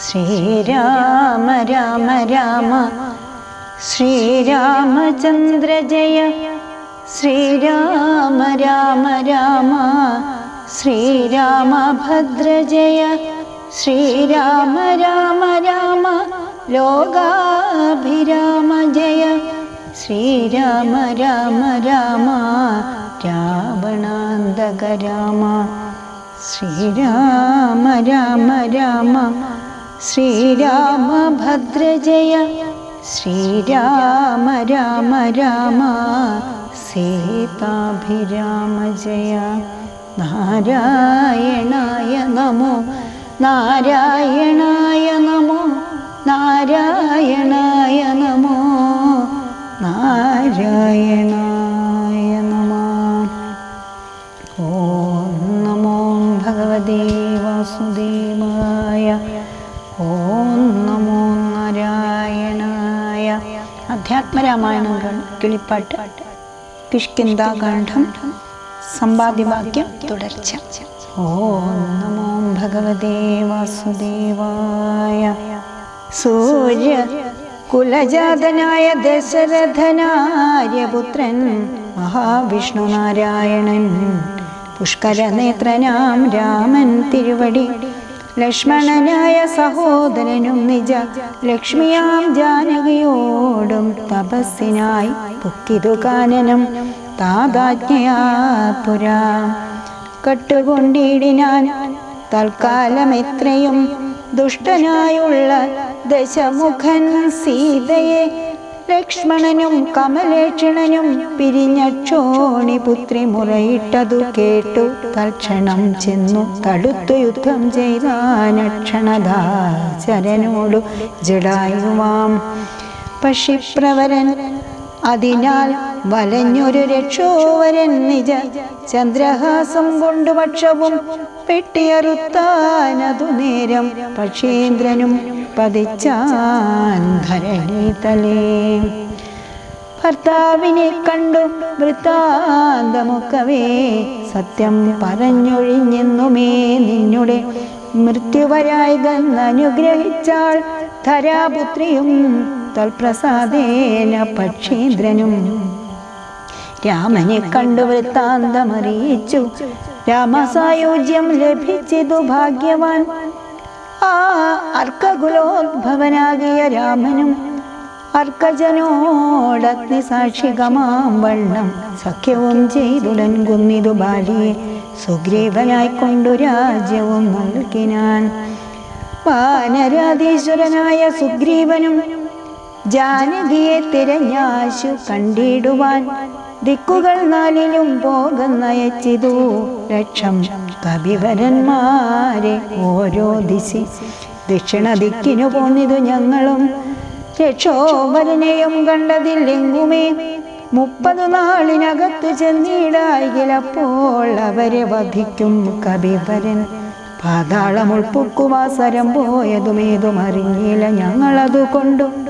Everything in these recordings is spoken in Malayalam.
श्रीराम राम राम। श्रीरामचन्द्र जय। श्रीराम राम राम। श्रीरामभद्र जय। श्रीराम राम राम। लोगाभिराम जय। श्रीराम राम राम। रावणान्दक राम श्रीराम राम राम। श्रीराम भद्रजय। श्रीराम राम राम। सीताभिराम जय। नारायणाय नमो। नारायणाय नमो। नारायणाय नमो। नारायण ക- കിളിപ്പാട്ട് കിഷ്കിന്താകണ്ഠം സമ്പാദ്യവാക്യം തുടർച്ച. ഓം നമോ ഭഗവതേ വാസുദേവായ. സൂര്യ കുലജാതനായ ദശരഥനാര്യപുത്രൻ മഹാവിഷ്ണു നാരായണൻ പുഷ്കരനേത്രനാം രാമൻ തിരുവടി. ലക്ഷ്മണനായ സഹോദരനും നിജ. ലക്ഷ്മിയാം ജാനകിയോടും തപസ്സിനായി പൊക്കിതു കാനനം താതാജ്ഞയാ പുരാ. കട്ടുകൊണ്ടിടിനാൻ തൽക്കാലം എത്രയും ദുഷ്ടനായുള്ള ദശമുഖൻ സീതയെ ലക്ഷ്മണനും കമലേക്ഷണനും പിരിഞ്ഞക്ഷോണി പുത്രി മുറയിട്ടതു കേട്ടു. തൽക്ഷണം ചെന്നു തടുത്തു യുദ്ധം ചെയ്താനക്ഷണദാചരനോടു ജഡായുവാം. പക്ഷിപ്രവരൻ അതിനാൽ വലഞ്ഞൊരു രക്ഷോവരൻ നിജ. ചന്ദ്രഹാസം കൊണ്ടു പക്ഷവും പെട്ടിയറുത്താനതു നേരം. പക്ഷേന്ദ്രനും പതിച്ചാൻ ഭർത്താവിനെ കണ്ടു വൃത്താന്തമൊക്കവേ. സത്യം പറഞ്ഞൊഴിഞ്ഞെന്നുമേ നിന്നുടെ. മൃത്യുവരായി തന്നനുഗ്രഹിച്ചാൾ ധരാപുത്രിയും തൽപ്രസാദേന പക്ഷീന്ദ്രനും. രാമനെ കണ്ടു വൃത്താന്തമറിയിച്ചു രാമസായുജ്യം ലഭിച്ചതു ഭാഗ്യവാൻ. ആ അർക്കകുലോദ്ഭവനാകിയ രാമനും അർക്കജനോടഗ്നിസാക്ഷികമാം വണ്ണം സഖ്യവും ചെയ്തുടൻ കുന്നിതു ബാലിയെ സുഗ്രീവനായി കൊണ്ടു രാജ്യവും നൽകിനാൻ. വാനരാധീശ്വരനായ സുഗ്രീവനും ജാനകിയെ തിരഞ്ഞാശു കണ്ടിടുവാൻ ദിക്കുകൾ നാലിലും പോകുന്നയച്ചിതു ലക്ഷം കവിവരന്മാരെ ഓരോ ദിശ ദക്ഷിണ ദിക്കിനു പോന്നിതു ഞങ്ങളും. രക്ഷോവരനെയും കണ്ടതില്ലെങ്കുമേ മുപ്പത് നാളിനകത്ത് ചെന്നിടായിലപ്പോൾ അവരെ വധിക്കും കവിവരൻ. പാതാളം ഉൾപ്പൊക്കുവാസരം പോയതുമേതും അറിഞ്ഞില്ല ഞങ്ങളതു കൊണ്ടു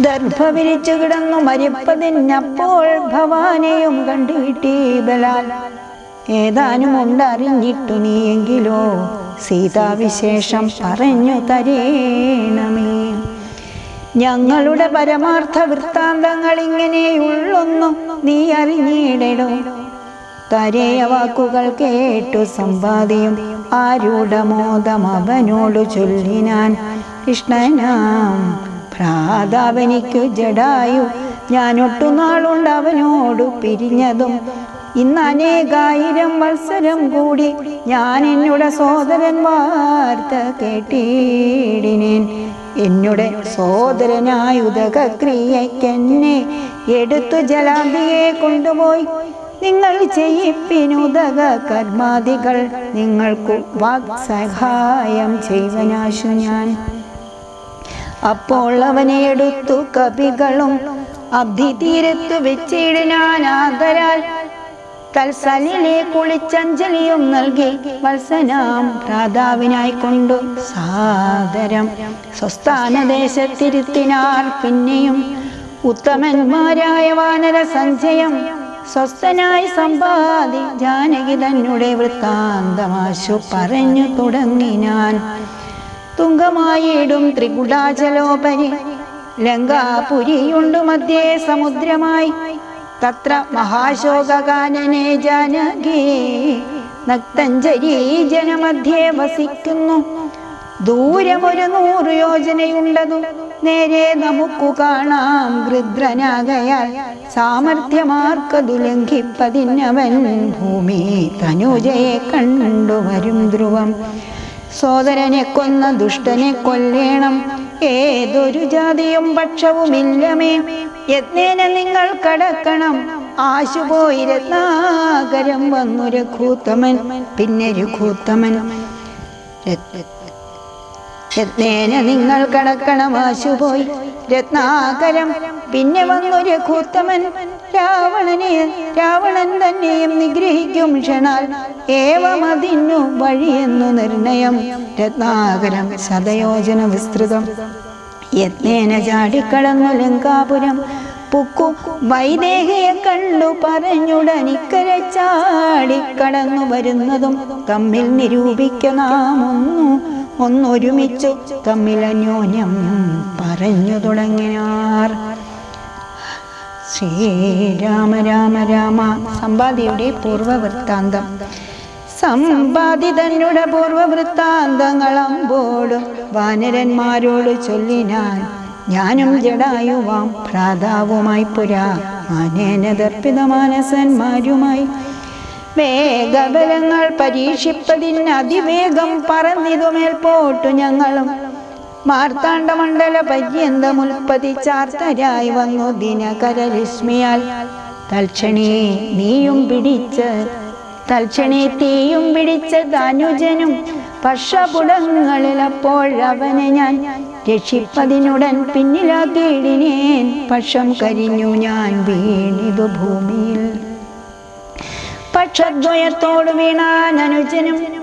ദർഭ വിരിച്ചു കിടന്നു മരിപ്പതിനപ്പോൾ ഭവാനെയും കണ്ടിട്ടീ ബലാൽ. ഏതാനും ഉണ്ടറിഞ്ഞിട്ടു നീയെങ്കിലോ സീതാവിശേഷം പറഞ്ഞു തരേണമേ. ഞങ്ങളുടെ പരമാർത്ഥ വൃത്താന്തങ്ങൾ ഇങ്ങനെയുള്ളൊന്നും നീ അറിഞ്ഞിടണോ? തരേയ വാക്കുകൾ കേട്ടു സമ്പാദിയും മോദം അവനോടു ചൊല്ലിനാൻ കൃഷ്ണനാം ഭ്രാതാവനിക്കു ജഡായു. അവനോട് പിരിഞ്ഞതും. ഇന്ന് അനേകായിരം മത്സരം കൂടി ഞാൻ എന്നുടെ സോദരന്മാർത്ത കേട്ടിടിനേൻ. എന്നുടെ സോദരനായ ഉദകക്രിയക്കെന്നെ എടുത്തു ജലാന്തിയെ കൊണ്ടുപോയി. നിങ്ങൾ ചെയ്യിപ്പിനുതക കർമാദികൾ. നിങ്ങൾക്കു വാക്സഹായം ചെയ്വനാശു ഞാൻ. അപ്പോൾ അവനെ എടുത്തു കവികളും അബ്ധി തീരത്തു ആദരാൽ തൽസലിലെ കുളിച്ചഞ്ജലിയും നൽകി വത്സനാം പ്രാതാവിനായി കൊണ്ടു സാദരം. സ്വസ്ഥാനദേശത്തിരുത്തിനാർ പിന്നെയും ഉത്തമന്മാരായ വാനര സഞ്ജയം സ്വസ്ഥനായി സമ്പാദി ജാനകി തന്നെ വൃത്താന്തമാശു പറഞ്ഞു തുടങ്ങിനാൻ. തുങ്കമായിടും ത്രികുടാചലോപരി ലങ്കാപുരിയുണ്ടു മധ്യേ സമുദ്രമായി. തത്ര മഹാശോകാനനെ ജാനകി. നക്തഞ്ജരി ജനമധ്യേ വസിക്കുന്നു. ദൂരമൊരു നൂറ് യോജനയുണ്ടതു നേരെ നമുക്കു കാണാം ഗൃദ്രനാകയാൽ സാമർഥ്യമാർക്കതു ലംഘിപ്പതിനവൻ ഭൂമി തനുജയെ കണ്ടുവരും ധ്രുവം. സോദരനെ കൊന്ന ദുഷ്ടനെ കൊല്ലേണം. ഏതൊരു ജാതിയും പക്ഷവുമില്ലമേ. യജ്ഞേന നിങ്ങൾ കടക്കണം. ആശുപോയി രത്നാകരം വന്നു രഘൂത്തമൻ. പിന്നെ രഘൂത്തമൻ. യജ്ഞേന നിങ്ങൾ കടക്കണം. ആശുപോയി രത്നാകരം. പിന്നെ വന്നു രഘൂത്തമൻ. രാവണനെ രാവണൻ തന്നെയും നിഗ്രഹിക്കും ക്ഷണാൽ ഏവമതിന്നു വഴിയെന്നു നിർണയം. രത്നാകരം ശതയോജന വിസ്തൃതം. യത്നേന ചാടിക്കളഞ്ഞു ലങ്കാപുരം. പുക്കു വൈദേഹിയെ കണ്ടു പറഞ്ഞുടനിക്കര ചാടിക്കടന്നു വരുന്നതും തമ്മിൽ നിരൂപിക്ക നാം ഒന്നു ഒന്നൊരുമിച്ചു തമ്മിൽ അന്യോന്യം പറഞ്ഞു തുടങ്ങിനാർ. ശ്രീരാമ രാമ രാമ. സമ്പാദിയുടെ പൂർവവൃത്താന്തം. സമ്പാദി തന്നുടെ പൂർവവൃത്താന്തങ്ങളമ്പോടും വാനരന്മാരോട് ചൊല്ലിനാൻ ഞാനും ജടായുവാം ഭ്രാതാവുമായി പുരാ മാനേന ദർപ്പിത മാനസന്മാരുമായി വേഗബലങ്ങൾ പരീക്ഷിപ്പതിന് അതിവേഗം പറന്നിതുമേൽപോട്ടു ഞങ്ങളും മാർത്താണ്ഡമണ്ഡല പര്യന്തമുൽപ്പതിച്ചാർത്തരായി വന്നു ദിനകരലക്ഷ്മിയാൽ. തൽക്ഷണേ നീയും പിടിച്ച് തൽക്ഷണേ തീയും പിടിച്ച ധനുജനും പക്ഷപുടങ്ങളിൽ അപ്പോഴവനെ ഞാൻ രക്ഷിപ്പതിനുടൻ പിന്നിലാക്കിയിടിനേൻ പക്ഷം കരിഞ്ഞു ഞാൻ വീണിതു ഭൂമിയിൽ. പക്ഷദ്വയത്തോട് വീണാൻ അനുജനും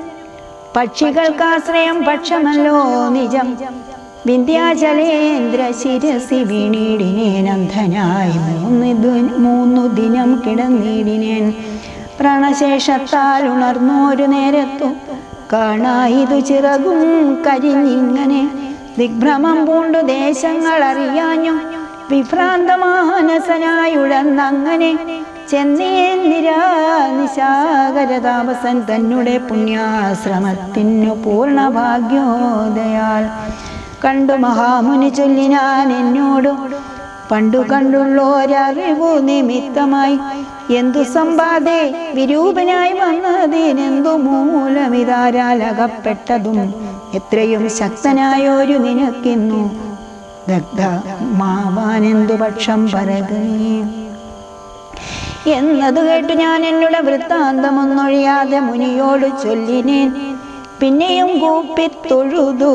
പക്ഷികൾക്കാശ്രയം പക്ഷമല്ലോ നിജം. വിന്ധ്യാചലേന്ദ്ര ശിരസി വീണിടിനേൻ അന്ധനായി മൂന്ന് മൂന്നു ദിനം കിടന്നിടിനേൻ. പ്രണശേഷത്താൽ ഉണർന്നോരു നേരത്തു കാണായിതു ചിറകും കരിഞ്ഞിങ്ങനെ. ദിഗ്ഭ്രമം പൂണ്ടു ദേശങ്ങൾ അറിയാഞ്ഞു വിഭ്രാന്തമാനസനായുഴന്നങ്ങനെ. ചെന്നേന്നിരാ നിശാകരതാപസൻ തന്നെ പുണ്യാശ്രമത്തിനു പൂർണ ഭാഗ്യോദയാൽ കണ്ടു മഹാമുനി ചൊല്ലിനാൻ എന്നോട് പണ്ടു കണ്ടുള്ളോരറിവു നിമിത്തമായി എന്തു സമ്പാദേ വിരൂപനായി വന്നതിനെന്തു മൂലമിതാരാൽ അകപ്പെട്ടതും എത്രയും ശക്തനായോരു നിനക്കിന്നു ദഗ്ധ മാവാനെന്തു പക്ഷം പരകനീ എന്നത് കേട്ടു ഞാൻ എന്നുടെ വൃത്താന്തമൊന്നൊഴിയാതെ മുനിയോട് ചൊല്ലിനേൻ. പിന്നെയും കൂപ്പി തൊഴുതു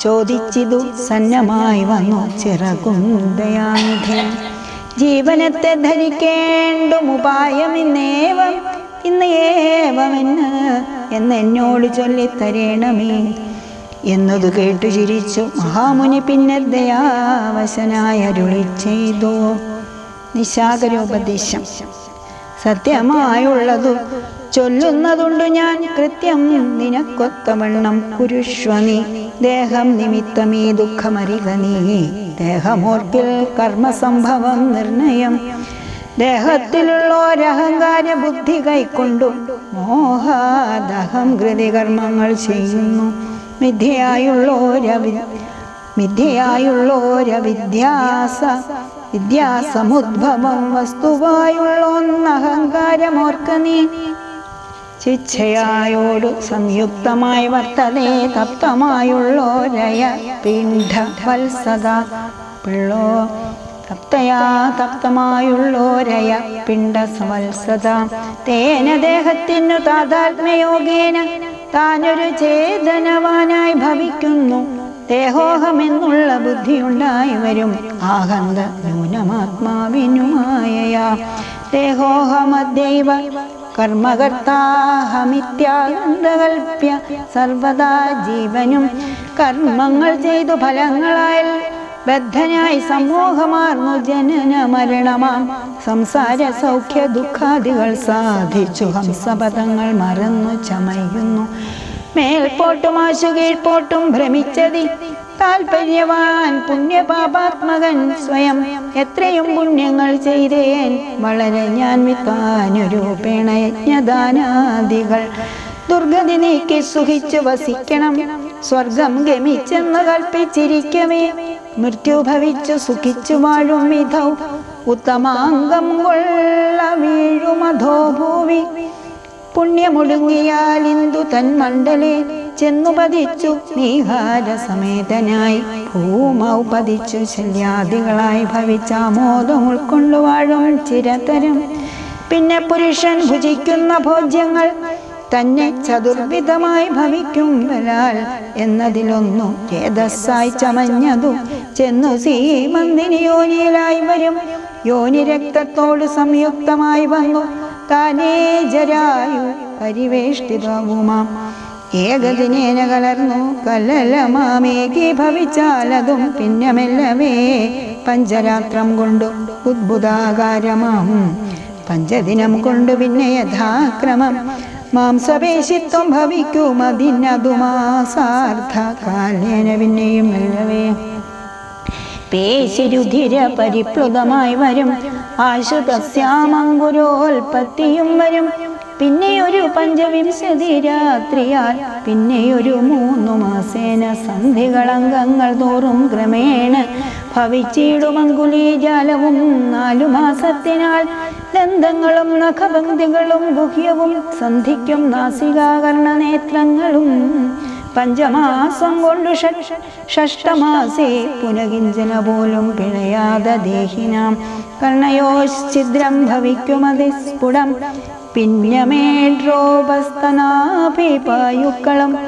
ചോദിച്ചിതു സന്നമായി വന്നു ചിറകുന്തയാനിധി ജീവനത്തെ ധരിക്കേണ്ടും ഉപായം ഇന്നേവം ഇന്ന് ഏവമെന്ന് എന്നെന്നോട് ചൊല്ലിത്തരേണമേ. എന്നതു കേട്ടു ചിരിച്ചു മഹാമുനി പിന്നെ ദയാവശനായ അരുളി ചെയ്തു നിശാകരോപദേശം സത്യമായുള്ളതു ചൊല്ലുന്നതുണ്ട് ഞാൻ. കൃത്യം നിനക്കൊത്തവണ്ണം കുരുഷ്വനി. ദേഹം നിമിത്തമീ ദുഃഖമറിക നീ. ദേഹമോർക്കിൽ കർമ്മസംഭവം നിർണയം. ദേഹത്തിലുള്ളോരഹങ്കാര ബുദ്ധി കൈക്കൊണ്ടു മോഹാദഹം കൃതി കർമ്മങ്ങൾ ചെയ്യുന്നു. മിഥ്യയായുള്ളോരവി മിഥ്യയായുള്ളോരവിദ്യാസ വിദ്യാസമുദ്ഭവം വസ്തുവായുള്ളൊന്നഹങ്കാരമോർക്ക നീ ശിക്ഷയായോടു സംയുക്തമായി വർത്തതേ തപ്തമായുള്ളോരയ പിണ്ഡ പിള്ളോ തപ്തയാ തപ്തമായുള്ളോരയ പിണ്ഡ സവത്സത തേന ദേഹത്തിനു താതാത്മയോഗേന താനൊരു ചേതനവാനായി ഭവിക്കുന്നു. ദേഹോഹമെന്നുള്ള ബുദ്ധിയുണ്ടായി വരും. ആഹന്ത ന്യൂനമാത്മാവിനുമായയാ. ദേഹോഹമദ്ദൈവ കർമ്മകർത്താഹമിത്യാനന്ദകൽപ്യ സർവദാ ജീവനും കർമ്മങ്ങൾ ചെയ്തു ഫലങ്ങളാൽ ബദ്ധനായി സമൂഹമാർന്നു ജനന മരണമാം സംസാര സൗഖ്യ ദുഃഖാദികൾ സാധിച്ചു. ഹംസപദങ്ങൾ മറന്നു ചമയുന്നു. മേൽപോട്ടും ആശു കീഴ്പോട്ടും ഭ്രമിച്ചതി താൽപര്യവാൻ പുണ്യപാപാത്മകൻ സ്വയം എത്രയും പുണ്യങ്ങൾ ചെയ്തേൻ വളരെ ഞാൻ വിത്താനൊരു പിണയജ്ഞദാനാദികൾ ദുർഗതി നീക്കി സുഖിച്ചു വസിക്കണം. സ്വർഗം ഗമിച്ചെന്ന് കൽപ്പിച്ചിരിക്കവേ. മൃത്യു ഭവിച്ചു സുഖിച്ചു വാഴും വിധൗ. ഉത്തമാംഗം കൊള്ള വീഴുമധോ ഭൂവി പുണ്യമൊടുങ്ങിയാൽ ഇന്ദു തൻ മണ്ഡലെ ചെന്നു പതിച്ചു നീഹാര സമേതനായി ഭൂമൗ പതിച്ചു ശല്യാദികളായി ഭവിച്ച മോദം ഉൾക്കൊണ്ടു വാഴും ചിരതരം. പിന്നെ പുരുഷൻ ഭുജിക്കുന്ന ഭോജ്യങ്ങൾ തന്നെ ചതുർവിധമായി ഭവിക്കും വരാൽ എന്നതിലൊന്നു ചേതസ്സായി ചമഞ്ഞതു. ചെന്നു സീമന്തിനി യോനിയിലായി വരും. യോനി രക്തത്തോട് സംയുക്തമായി വന്നു. താനേ പരിവേഷ്ടിതവുമാം. ഏകദിനേന കലർന്നു കലലമാമേകി ഭവിച്ചാലതും പിന്നെ മെല്ലവേ പഞ്ചരാത്രം കൊണ്ടു ഉദ്ഭുതാകാരമാം. പഞ്ചദിനം കൊണ്ടു പിന്നെ യഥാക്രമം. മാംസപേശിത്വം ഭവിക്കും അതിനതുമാസാർത്ഥ കാലേന പിന്നെയും പേശിരുധിര പരിപ്ലുതമായി വരും. ആശുതസ്യാമങ്കുരോൽപത്തിയും വരും. പിന്നെയൊരു പഞ്ചവിംശതി രാത്രിയാൽ പിന്നെയൊരു മൂന്നു മാസേന സന്ധികളംഗങ്ങൾ തോറും ക്രമേണ ഭവിച്ചിടുമങ്കുലീജാലവും നാലു മാസത്തിനാൽ. ദന്തങ്ങളും നഖപങ്ക്തികളും ഗുഹ്യവും സന്ധിക്കും നാസികാകർണ നേത്രങ്ങളും പഞ്ചമാസം കൊണ്ടു ഷഷ് ഷഷ്ടമാസേ പുനകിഞ്ചന പോലും പിണയാത ദേഹിനാം. കർണയോശ്ചിദ്രം ഭവിക്കുമതി സ്ഫുടം. പിന്നമേഡ്രോപസ്തനാഭിപായുക്കളും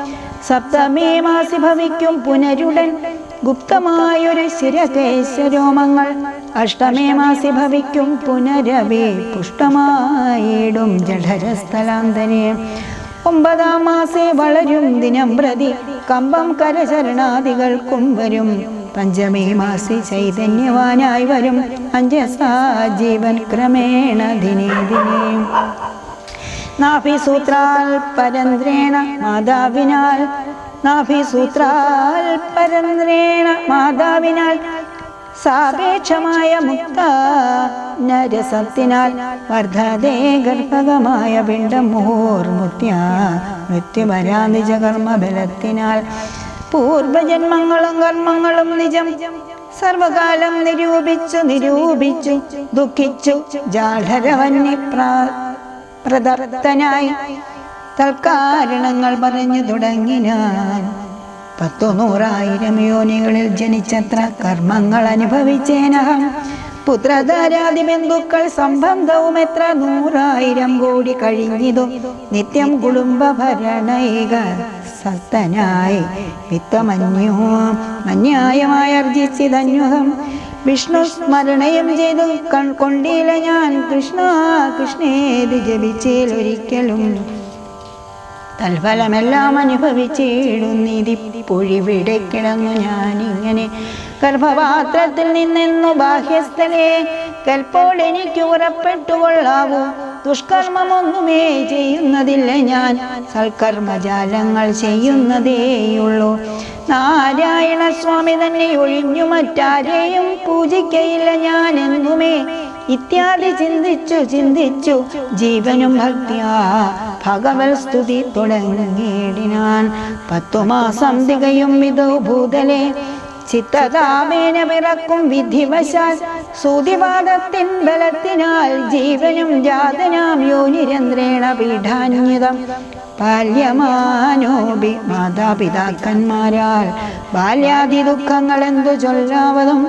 സപ്തമേ മാസി ഭവിക്കും പുനരുടൻ. ഗുപ്തമായൊരു ശിരകേശരോമങ്ങൾ. അഷ്ടമേ മാസി ഭവിക്കും പുനരവേ പുഷ്ടമായിടും ജഠരസ്ഥലാന്തരെ ഒമ്പതാം മാസേ വളരും ദിനം പ്രതി. കമ്പം കരചരണാദികൾക്കും വരും. പഞ്ചമേ മാസി ചൈതന്യവാനായി വരും. അഞ്ചസാ ജീവൻ ക്രമേണ ദിനേ ദിനേ. നാഭിസൂത്രാൽ പരന്ദ്രേണ മാതാവിനാൽ. നാഭിസൂത്രാൽ പരന്ദ്രേണ മാതാവിനാൽ. സാപേക്ഷമായ മുക്ത നരസത്തിനാൽ വർദ്ധതേ ഗർഭകമായ പിണ്ടം മുഹൂർമുത്യ മൃത്യുവരാ നിജകർമ്മ ബലത്തിനാൽ പൂർവജന്മങ്ങളും കർമ്മങ്ങളും നിജം സർവകാലം നിരൂപിച്ചു നിരൂപിച്ചു ദുഃഖിച്ചു ജാഠരവന്യ പ്രദർത്തനായി തൽക്കാരണങ്ങൾ പറഞ്ഞു തുടങ്ങിനാൻ പത്തു നൂറായിരം യോനികളിൽ ജനിച്ചത്ര കർമ്മങ്ങൾ അനുഭവിച്ചേനഹം. പുത്രധാരാദി ബന്ധുക്കൾ സംബന്ധവും എത്ര നൂറായിരം കോടി കഴിഞ്ഞിതു. നിത്യം കുടുംബ ഭരണൈക സത്തനായി വിത്തമന്യോ അന്യായമായി അർജിച്ചിതന്യുഹം. വിഷ്ണു സ്മരണയും ചെയ്തു കൺ കൊണ്ടില്ല ഞാൻ കൃഷ്ണ കൃഷ്ണേത് ജപിച്ചേലൊരിക്കലും തൽഫലമെല്ലാം അനുഭവിച്ചിടുന്നിതി പൊഴിവിടെ കിടന്നു ഞാനിങ്ങനെ. ഗർഭപാത്രത്തിൽ നിന്നെന്നു ബാഹ്യസ്ഥലേ കൽപ്പോൾ എനിക്ക് ഉറപ്പെട്ടുകൊള്ളാവൂ ദുഷ്കർമ്മമൊന്നുമേ ചെയ്യുന്നതില്ല ഞാൻ. സൽക്കർമ്മജാലങ്ങൾ ചെയ്യുന്നതേയുള്ളൂ. നാരായണ സ്വാമി തന്നെ ഒഴിഞ്ഞു മറ്റാരെയും പൂജിക്കയില്ല ഞാൻ എന്നുമേ ഇത്യാദി ചിന്തിച്ചു ചിന്തിച്ചു ജീവനും ഭക്തിയാ. ഭഗവത് സ്തുതി തുടങ്ങിയിടിനാൻ പത്തു മാസം തികയും വിധോ ഭൂതലെ. ചിത്തതാമേന പിറക്കും വിധിവശാൽ സൂതിവാദത്തിൻ ബലത്തിനാൽ ജീവനും ജാതനാം യോനിരന്ത്രേണ പീഠാന്യതം ബാല്യമാനോപി മാതാപിതാക്കന്മാരാൽ ബാല്യാദി ദുഃഖങ്ങൾ എന്തു ചൊല്ലാവതും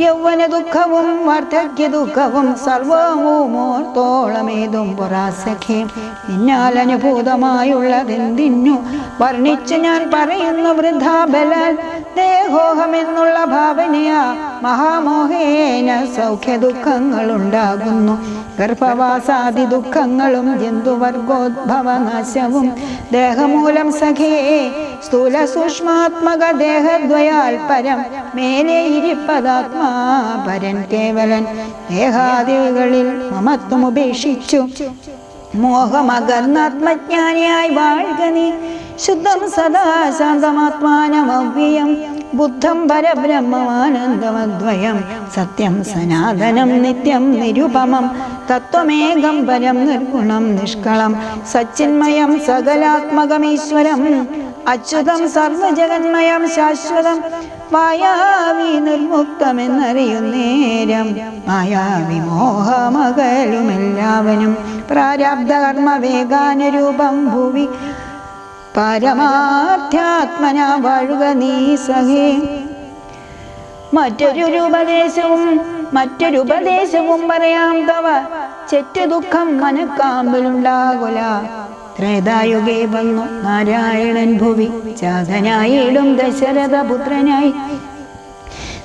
യൗവന ദുഃഖവും വാർദ്ധക്യ ദുഃഖവും സർവവുമോർത്തോളമേതും പുറാസഖേ നിന്നാൽ അനുഭൂതമായുള്ളതെന്തിന്നു? വർണിച്ച് ഞാൻ പറയുന്നു വൃദ്ധാബലാൽ ദേഹോഹമെന്നുള്ള ഭാവനയ മഹാമോഹേന സൗഖ്യ ദുഃഖങ്ങൾ ഉണ്ടാകുന്നു ഗർഭവാസാദി ദുഃഖങ്ങളും ജന്തുവർഗോദ്ഭവ നാശവും ദേഹമൂലം സഖേ സ്ഥൂല സൂക്ഷ്മാത്മക ദേഹദ്വയാൽ പരം മേലെ ഇരിപ്പതാത്മാ പരൻ കേവലൻ. ദേഹാദികളിൽ മമത്വം ഉപേക്ഷിച്ചു മോഹമകർന്നാത്മജ്ഞാനിയായി വാഴുക ശുദ്ധം സദാശാന്തമാത്മാനമവ്യയം ബുദ്ധം പരബ്രഹ്മമാനന്ദമദ്വയം. സത്യം സനാതനം നിത്യം നിരുപമം. തത്വമേകം പരം നിർഗുണം നിഷ്കളം. സച്ചിന്മയം സകലാത്മകമീശ്വരം. അച്യുതം സർവജഗന്മയം ശാശ്വതം. മായാവി നിർമുക്തമെന്നറിയുന്നേരം. മായാവി മോഹമകലുമെല്ലാവനും. പ്രാരാബ്ധ കർമ്മ വേഗാനുരൂപം ഭൂവി പരമാർത്ഥാത്മന വാഴുക നീ സഹേ. മറ്റൊരു ഉപദേശവും മറ്റൊരു ഉപദേശവും പറയാം തവ. ചെറ്റു ദുഃഖം മനക്കാമ്പിലുണ്ടാകുല. ത്രേതായുഗേ വന്നു നാരായണൻ ഭുവി. ചാതനായിടും ദശരഥ പുത്രനായി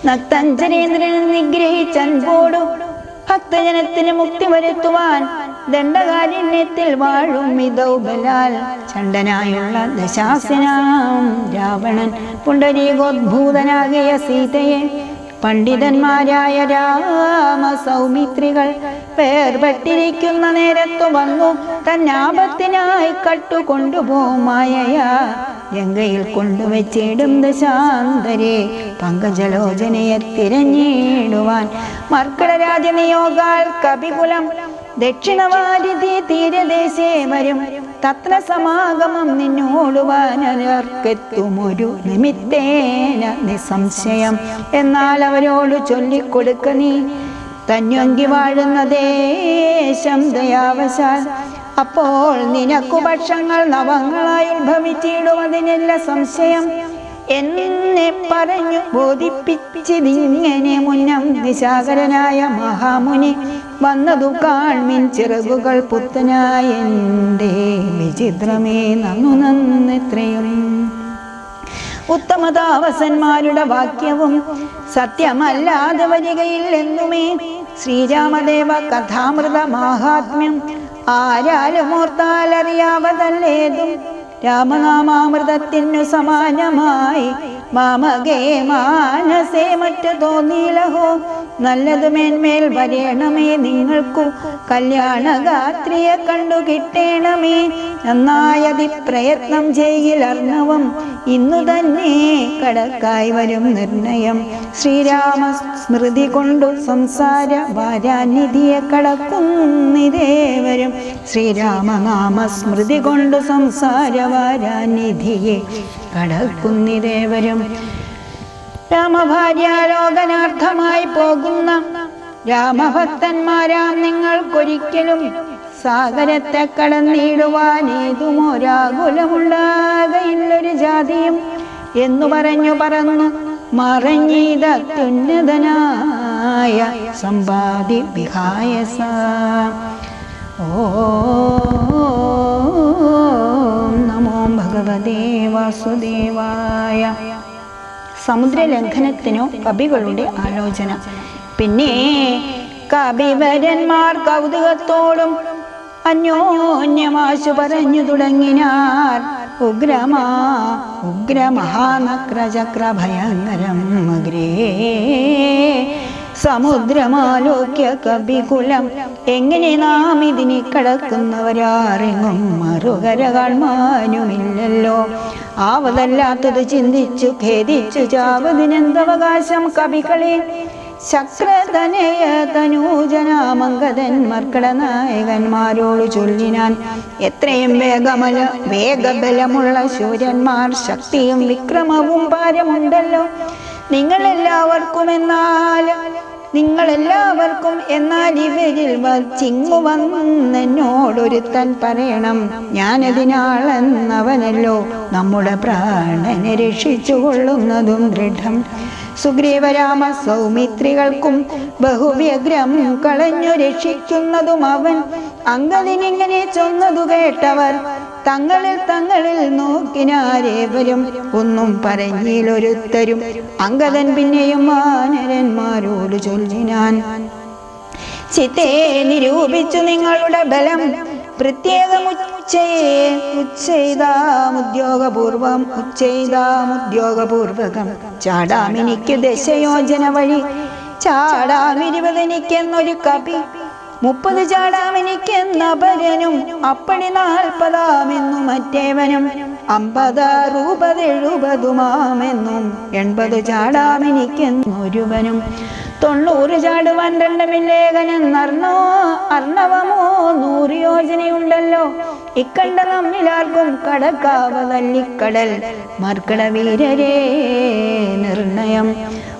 നക്തഞ്ജനേന്ദ്രൻ നിഗ്രഹിച്ചൻ പോടും ഭക്തജനത്തിന് മുക്തി വരുത്തുവാൻ ദണ്ഡകാരണ്യത്തിൽ വാഴും മിതൗബലാൽ ചണ്ടനായുള്ള ദശാസനാം രാവണൻ പുണ്ടരീകോദ്ഭൂതനാകിയ സീതയെ പണ്ഡിതന്മാരായ രാമ സൗമിത്രികൾ പേർപെട്ടിരിക്കുന്ന നേരത്തു വന്നു. തന്നാപത്തിനായി കട്ടുകൊണ്ടുപോമായ ഗംഗയിൽ കൊണ്ടുവച്ചിടും ദശാന്തരെ. പങ്കജലോചനയെ തിരഞ്ഞിടുവാൻ മർക്കടരാജനിയോഗാൽ കപികുലം ദക്ഷിണവാരിധി തീരദേശേ വരും. തത്ര സമാഗമം നിന്നോടുവാനർക്കെത്തുമൊരു നിമിത്തേന നിസംശയം എന്നാൽ അവരോട് ചൊല്ലിക്കൊടുക്ക നീ. തന്നൊങ്കി വാഴുന്ന ദേശം ദയാവശാൽ. അപ്പോൾ നിനക്കു ഭക്ഷങ്ങൾ നവങ്ങളായി ഉത്ഭവിച്ചിടുവതിനില്ല സംശയം. എന്നെ പറഞ്ഞു ബോധിപ്പിച്ചതിങ്ങനെ മുന്നം നിശാകരനായ മഹാമുനി വന്നതു കാൺമിൻ ചിറകുകൾ പുത്തനായന്റെ വിചിത്രമേ നന്നു നന്നെത്രയും. ഉത്തമതാവസന്മാരുടെ വാക്യവും സത്യമല്ലാതെ വരികയില്ലെന്നുമേ ശ്രീരാമദേവ കഥാമൃത മാഹാത്മ്യം ആരാലും ഓർത്താലറിയാവതല്ലേതും രാമനാമാമൃതത്തിനു സമാനമായി മാമകേ മാനസേ മറ്റു തോന്നിയിലഹോ നല്ലതു മേന്മേൽ വരേണമേ നിങ്ങൾക്കു കല്യാണഗാത്രിയെ കണ്ടു കിട്ടേണമേ. നന്നായതി പ്രയത്നം ചെയ്യിലർണവം ഇന്നു തന്നെ കടക്കായി വരും നിർണയം. ശ്രീരാമ സ്മൃതി കൊണ്ടു സംസാര വാരാനിധിയെ കടക്കുന്നിതേവരും ശ്രീരാമനാമ സ്മൃതി കൊണ്ടു സംസാര വാരാനിധിയെ കടക്കുന്നിതേവരും. രാമഭാര്യാലോകനാർത്ഥമായി പോകുന്ന രാമഭക്തന്മാരാം നിങ്ങൾക്കൊരിക്കലും സാഗരത്തെ കടന്നിടുവാൻ ഏതുമൊരാകുലമുണ്ടാകയില്ലൊരു ജാതിയും എന്നു പറഞ്ഞു പറന്നു മറഞ്ഞീതത്യുന്നതനായ സമ്പാദി വിഹായസ ഓം നമോ ഭഗവതേ വാസുദേവായ സമുദ്രലംഘനത്തിനോ കവികളുടെ ആലോചന. പിന്നെ കവിവരന്മാർ കൗതുകത്തോടും അന്യോന്യമാശു പറഞ്ഞു തുടങ്ങിനാർ ഉഗ്രമാ ഉഗ്രമഹാനക്രചക്ര ഭയങ്കരം അഗ്രേ. സമുദ്രമാലോക്യ കവികുലം. എങ്ങനെ നാം ഇതിനെ കടക്കുന്നവരാരെങ്ങും മറുകര കാണാനുമില്ലല്ലോ ആവതല്ലാത്തത് ചിന്തിച്ചു ഖേദിച്ചു ചാവതിനെന്തവകാശം കവികളെ. ശക്രതനയ തനൂജനാമങ്കതൻ മർക്കട നായകന്മാരോട് ചൊല്ലിനാൻ എത്രയും വേഗമല വേഗബലമുള്ള സൂര്യന്മാർ ശക്തിയും വിക്രമവും പാരമുണ്ടല്ലോ നിങ്ങളെല്ലാവർക്കും നിങ്ങളെല്ലാവർക്കും എന്നാൽ ഇവരിൽ ചിങ്ങു വന്നെന്നോടൊരുത്തൻ പറയണം. ഞാനതിനാളെന്നവനല്ലോ. നമ്മുടെ പ്രാണനെ രക്ഷിച്ചു കൊള്ളുന്നതും ദൃഢം. സുഗ്രീവരാമ സൗമിത്രികൾക്കും ബഹുവ്യഗ്രം കളഞ്ഞു രക്ഷിക്കുന്നതും അവൻ അങ്കദിനിങ്ങനെ ചൊന്നതു കേട്ടവർ തങ്ങളിൽ തങ്ങളിൽ നോക്കിനാരേവരും ഒന്നും പറഞ്ഞിലൊരുത്തരും അങ്കതൻ പിന്നെയും മാനരന്മാരോട് ചൊല്ലിനാൻ. ചിത്തെ നിരൂപിച്ചു നിങ്ങളുടെ ബലം. പ്രത്യേകം ഉച്ചയെ ഉച്ചയിതാം ഉദ്യോഗപൂർവം ഉച്ചയിതാം ഉദ്യോഗപൂർവകം. ദശയോജന വഴി. ചാടാമിരുപതെനിക്കെന്നൊരു കപി മുപ്പത് ചാടാമെനിക്കെന്നപരനും അപ്പണി നാൽപ്പതാമെന്നു മറ്റേവനും അമ്പത് അറുപത് എഴുപതുമാമെന്നും എൺപത് ചാടാമെനിക്കെന്നൊരുവനും തൊണ്ണൂറ് ചാടുവാൻ രണ്ടമില്ലേഖനെന്നറിഞ്ഞോ അർണവമോ? നൂറ് യോജനയുണ്ടല്ലോ ഇക്കണ്ട നമ്മിലാർക്കും കടക്കാവതല്ലിക്കടൽ മർക്കട വീരരേ നിർണയം.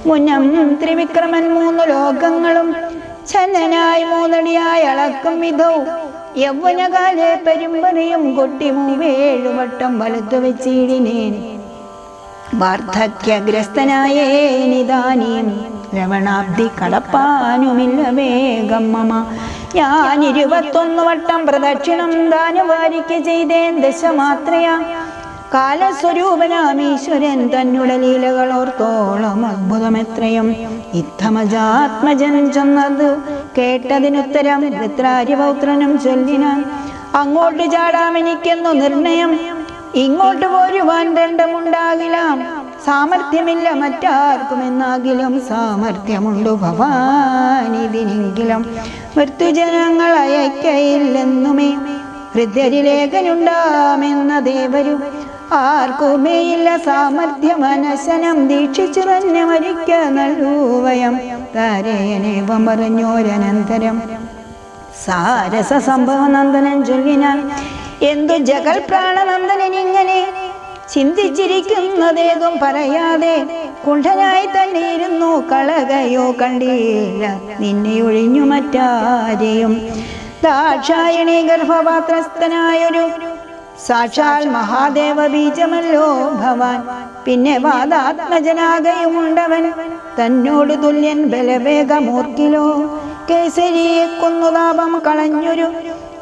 മുന്നം ത്രിവിക്രമൻ മൂന്ന് ലോകങ്ങളും ചന്നനായി മൂന്നടിയായി അളക്കും വിധവും യൗവനകാലെ പെരുമ്പറിയും കൊട്ടി മൂവേഴുവട്ടം വലത്തു വെച്ചിടിനേൻ. വാർദ്ധക്യഗ്രസ്തനായേനിദാനീം രവണാബ്ദി കടപ്പാനുമില്ല വേഗം മമ. ഞാൻ ഇരുപത്തൊന്ന് വട്ടം പ്രദക്ഷിണം ദാനവാരിക്ക് ചെയ്തേൻ ദശമാത്രയാ. കാലസ്വരൂപനാമീശ്വരൻ തന്നുടെ ലീലകളോർത്തോളം അത്ഭുതമെത്രയും. ഇത്തമജാത്മജൻ ചെന്നത് കേട്ടതിനുത്തരം വൃത്രാര്യപൗത്രനും ചൊല്ലിനാൻ അങ്ങോട്ട് ചാടാമെനിക്കെന്നു നിർണയം. ഇങ്ങോട്ട് പോരുവാൻ ദണ്ഡമുണ്ടാകിലാം സാമർഥ്യമില്ല മറ്റാർക്കുമെന്നാകിലും സാമർഥ്യമുണ്ടു ഭവാനിതിനെങ്കിലും മൃത്യുജനങ്ങൾ അയക്കയില്ലെന്നുമേ ഹൃദയരിലേഖനുണ്ടാമെന്ന ദേവരു ആർക്കുമേയില്ല സാമർഥ്യ ദീക്ഷിച്ചു തന്നെ മരിക്ക നല്ലൂവയം. താരേനേവം പറഞ്ഞോരനന്തരം സാരസ സംഭവ നന്ദനൻ ചൊല്ലിനാൽ എന്തു ജഗൽ പ്രാണനന്ദനൻ ഇങ്ങനെ ചിന്തിച്ചിരിക്കുന്നതേതും പറയാതെ കുണ്ഠനായി തന്നെ ഇരുന്നു കളകയോ കണ്ടില്ല. നിന്നെ ഒഴിഞ്ഞു മറ്റാരെയും. ദാക്ഷായണി ഗർഭപാത്രസ്ഥനായൊരു സാക്ഷാൽ മഹാദേവ ബീജമല്ലോ ഭവാൻ. പിന്നെ വാദാത്മജനാകയുമുണ്ടവൻ. തന്നോട് തുല്യൻ ബലവേഗമൂർക്കിലോ. കേസരിയെ കൊന്നുതാപം കളഞ്ഞൊരു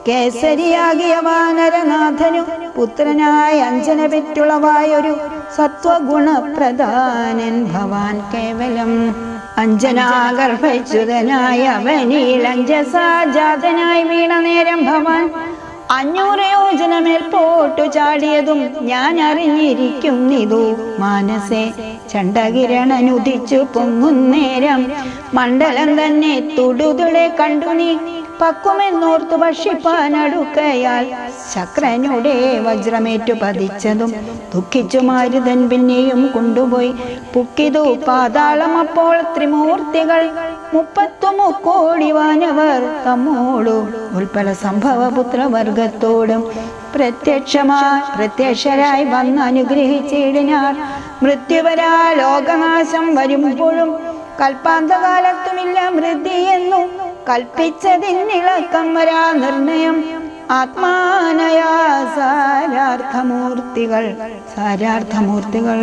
കേസരിയാകിയ വാനരനാഥനു. പുത്രനായ അഞ്ജന പെറ്റുളവായൊരു സത്വഗുണപ്രധാനൻ ഭവാൻ. കേവലം അഞ്ജനാഗർഭച്യുതനായ അവനീൽ അഞ്ജസാജാതനായി വീണ നേരം ഭവാൻ. അഞ്ഞൂറ് യോജനമേൽ പോട്ടു ചാടിയതും ഞാൻ അറിഞ്ഞിരിക്കും അറിഞ്ഞിരിക്കുന്നിതു മാനസേ ചണ്ടകിരണനുദിച്ചു പൊങ്ങുന്നേരം മണ്ഡലം തന്നെ തുടുതുടെ കണ്ടു നീ. പക്കുമെന്നോർത്തു ഭക്ഷിപ്പാൻ അടുക്കയാൽ ശക്രനുടെ വജ്രമേറ്റു പതിച്ചതും ദുഃഖിച്ചു മാരുതൻ പിന്നെയും കൊണ്ടുപോയി. പുക്കിതു പാതാളം അപ്പോൾ ത്രിമൂർത്തികൾ മുപ്പത്തു മുക്കോടി വാനവർ തമ്മോടു ഉൽപ്പല സംഭവപുത്രവർഗത്തോടും പ്രത്യക്ഷമാ പ്രത്യക്ഷരായി വന്ന് അനുഗ്രഹിച്ചിടിനാർ. മൃത്യുവരാ ലോകനാശം വരുമ്പോഴും കൽപ്പാന്തകാലത്തുമില്ല മൃതിയെന്നു കൽപ്പിച്ചതിന്നിളക്കം വരാ നിർണയം. ആത്മാനയാ സാരാർത്ഥമൂർത്തികൾ.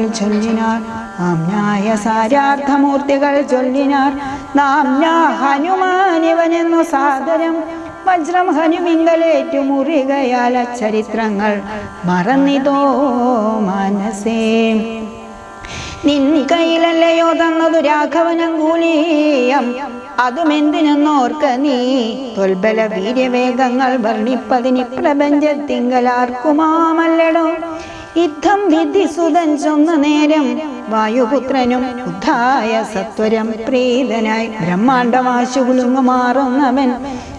ചൊല്ലിനാർ. നാംനായ സാരാർത്ഥമൂർത്തികൾ ചൊല്ലിനാർ. നാംനാ ഹനുമാനിവനെന്നു സാദരം. വജ്രം ഹനുമിങ്കലേറ്റു മുറികയാല ചരിത്രങ്ങൾ മറന്നിതോ മനസ്സേ നിൻ കയ്യിലല്ലയോ തന്നതു രാഘവനങ്കൂലീയം. അതുമെന്തിനെന്നോർക്ക നീ? തൊൽബല വീര്യവേഗങ്ങൾ വർണിപ്പതിന് പ്രപഞ്ചത്തിങ്കലാർക്കുമാമല്ലടോ. യുദ്ധം വിധിസുതൻ ചൊന്ന നേരം വായുപുത്രനും ഉദ്ധായ സത്വരം പ്രീതനായി ബ്രഹ്മാണ്ടമാശുകുലുങ്ങുമാറുന്നവൻ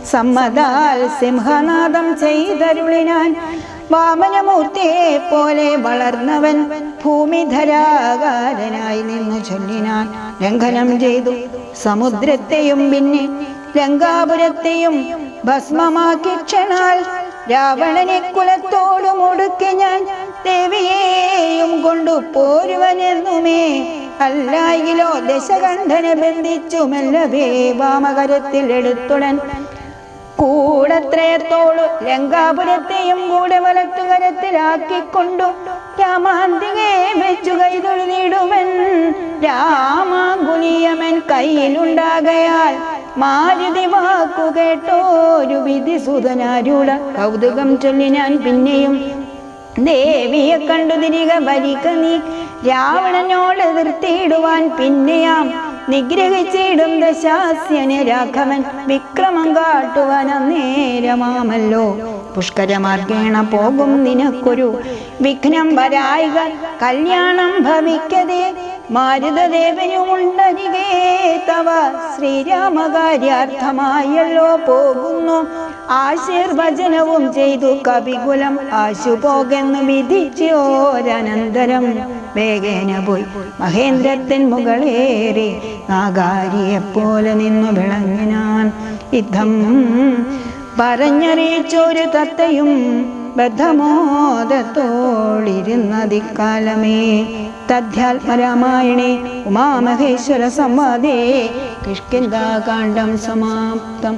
സമ്മതാൽ സിംഹനാദം ചെയ്തരുളിനാൻ വാമനമൂർത്തിയെ പോലെ വളർന്നവൻ ഭൂമിധരാകാരനായി നിന്നു ചൊല്ലിനാൻ ലംഘനം ചെയ്തു. സമുദ്രത്തെയും പിന്നെ ലങ്കാപുരത്തെയും ഭസ്മമാക്കി ക്ഷണാൽ രാവണനെ കുലത്തോടു മുടുക്കി ഞാൻ ദേവിയെയും കൊണ്ടു പോരുവനെന്നുമേ അല്ലായിലോ ദശകണ്ഠനെ ബന്ധിച്ചു മെല്ലവേ വാമകരത്തിൽ എടുത്തുടൻ കൂടത്രയത്തോളു ലങ്കാപുരത്തെയും കൂടെ വലത്തുകരത്തിലാക്കിക്കൊണ്ടു രാമാന്തികെ വെച്ചു കൈതൊഴുതിടുവൻ. രാമാകുനിയമൻ കയ്യിലുണ്ടാകയാൽ മാരുതി വാക്കു കേട്ടോരു വിധി സുതനാരൂഢ കൗതുകം ചൊല്ലി ഞാൻ പിന്നെയും. ദേവിയെ കണ്ടു തിരിക ഭരിക്ക നീ. രാവണനോട് നിർത്തിയിടുവാൻ പിന്നെയാം. നിഗ്രഹിച്ചിടും ദശാസ്യന് രാഘവൻ വിക്രമം കാട്ടുവാൻ നേരമാമല്ലോ പുഷ്കരമാർഗേണ പോകും നിനക്കൊരു വിഘ്നം വരായിക. കല്യാണം ഭവിക്കതേ മാരുതദേവനുമുണ്ടരികേ. തവ ശ്രീരാമകാര്യാർത്ഥമായല്ലോ പോകുന്നു. ആശീർവചനവും ചെയ്തു കവികുലം. ആശുപോകെന്ന് വിധിച്ചോരനന്തരം വേഗേന പോയി. മഹേന്ദ്രത്തിൻ മുകളേറി നാഗാരിയെപ്പോലെ നിന്നു വിളങ്ങിനാൻ യുദ്ധം പറഞ്ഞറിയിച്ചൊരു തത്തയും ബദ്ധമോദത്തോളിരുന്നതിക്കാലമേ തദ്ധ്യാത്മരാമായണേ ഉമാമഹേശ്വര സംവാദേ കിഷ്കിന്താകാന്ഡം സമാപ്തം.